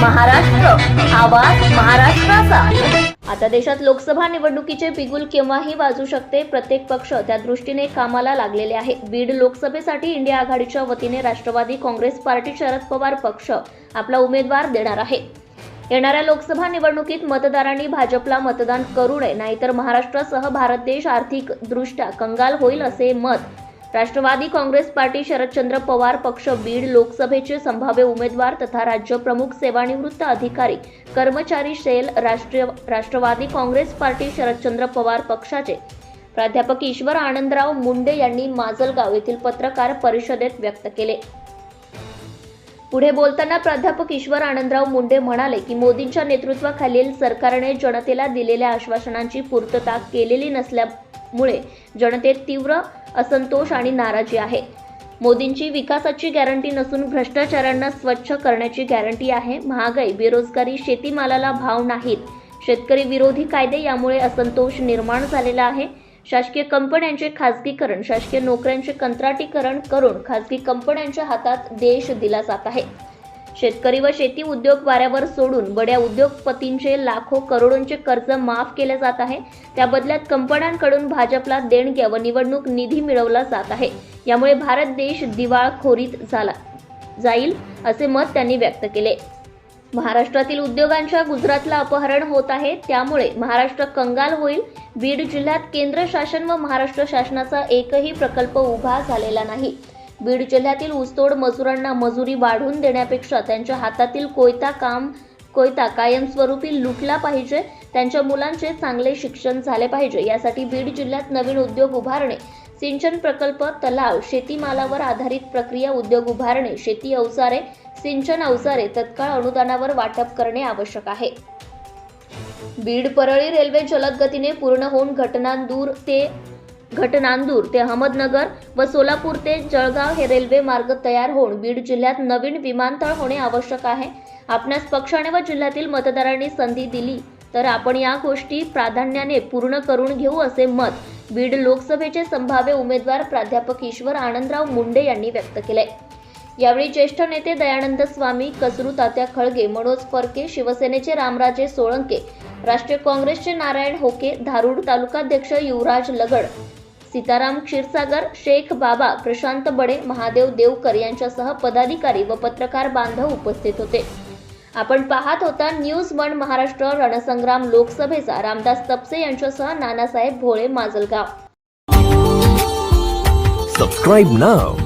महाराष्ट्र आवाज महाराष्ट्राचा. आता देशात लोकसभा निवडणुकीचे बिगुल केव्हाही वाजू शकते? प्रत्येक पक्ष त्या दृष्टीने कामाला लागलेले आहे. बीड लोकसभेसाठी इंडिया आघाडीच्या वतीने राष्ट्रवादी काँग्रेस पार्टी शरद पवार पक्ष आपला उमेदवार देणार आहे. येणाऱ्या लोकसभा निवडणुकीत मतदारांनी भाजपला मतदान करू नये नाहीतर महाराष्ट्रासह भारत देश आर्थिक दृष्ट्या कंगाल होईल असे मत राष्ट्रवादी काँग्रेस पार्टी शरदचंद्र पवार पक्ष बीड लोकसभेचे संभाव्य उमेदवार तथा राज्य प्रमुख सेवानिवृत्त अधिकारी कर्मचारी सेल राष्ट्रीय राष्ट्रवादी काँग्रेस पार्टी शरदचंद्र पवार पक्षाचे प्राध्यापक ईश्वर आनंदराव मुंडे यांनी माजलगाव येथील पत्रकार परिषदेत व्यक्त केले. पुढे बोलताना प्राध्यापक ईश्वर आनंदराव मुंडे म्हणाले की मोदींच्या नेतृत्वाखालील सरकारने जनतेला दिलेल्या आश्वासनांची पूर्तता केलेली नसल्या मुळे जनतेत तीव्र असंतोष आणि नाराजी आहे. मोदींची विकासाची गॅरंटी नसून भ्रष्टाचारांना स्वच्छ करण्याची गॅरंटी आहे. महागाई बेरोजगारी शेतीमालाला भाव नाहीत. शेतकरी विरोधी कायदे यामुळे असंतोष निर्माण झालेला आहे. शासकीय कंपन्यांचे खासगीकरण शासकीय नोकऱ्यांचे कंत्राटीकरण करून खासगी कंपन्यांच्या हातात देश दिला जात आहे. शेतकरी व शेती उद्योग वाऱ्यावर सोडून बड्या उद्योगपतींचे लाखो करोडोंचे कर्ज माफ केले जात आहे. त्या बदल्यात कंपन्यांकडून भाजपला देणग्या व निवडणूक निधी मिळवला जात आहे. यामुळे भारत देश दिवाळखोरीत झाला जाईल असे मत त्यांनी व्यक्त केले. महाराष्ट्रातील उद्योगांच्या गुजरातला अपहरण होत आहे. त्यामुळे महाराष्ट्र कंगाल होईल. बीड जिल्ह्यात केंद्र शासन व महाराष्ट्र शासनाचा एकही प्रकल्प उभा झालेला नाही. बीड जिल्ह्यातील ऊसतोड मजुरांना मजुरी वाढवून देण्यापेक्षा त्यांच्या हातातील कोयता काम कोयता कायमस्वरूपी लुटला पाहिजे. त्यांच्या मुलांचे चांगले शिक्षण झाले पाहिजे. यासाठी बीड जिल्ह्यात नवीन उद्योग उभारणे सिंचन प्रकल्प तलाव शेतीमालावर आधारित प्रक्रिया उद्योग उभारणे शेती अवजारे सिंचन अवजारे तत्काळ अनुदानावर वाटप करणे आवश्यक आहे. बीड परळी रेल्वे जलद गतीने पूर्ण होऊन घटनांदूर ते घटनांदूर ते अहमदनगर व सोलापूर ते जळगाव हे रेल्वे मार्ग तयार होऊन बीड जिल्ह्यात नवीन विमानतळ होणे आवश्यक आहे. आपणास पक्षाने व जिल्ह्यातील मतदारांनी संधी दिली तर आपण या गोष्टी प्राधान्याने पूर्ण करून घेऊ असे मत बीड लोकसभेचे संभाव्य उमेदवार प्राध्यापक ईश्वर आनंदराव मुंडे यांनी व्यक्त केले. यावेळी ज्येष्ठ नेते दयानंद स्वामी कसरू तात्या खळगे मनोज फरके शिवसेनेचे रामराजे सोळंके राष्ट्रीय काँग्रेसचे नारायण होके धारूड तालुकाध्यक्ष युवराज लगड सीताराम क्षीरसागर शेख बाबा प्रशांत बडे महादेव देवकर यांच्यासह पदाधिकारी व पत्रकार बांधव उपस्थित होते. आपण पाहत होता न्यूज वन महाराष्ट्र रणसंग्राम लोकसभेचा. रामदास तपसे यांच्यासह नानासाहेब भोळे माजलगाव. सबस्क्राईब नाव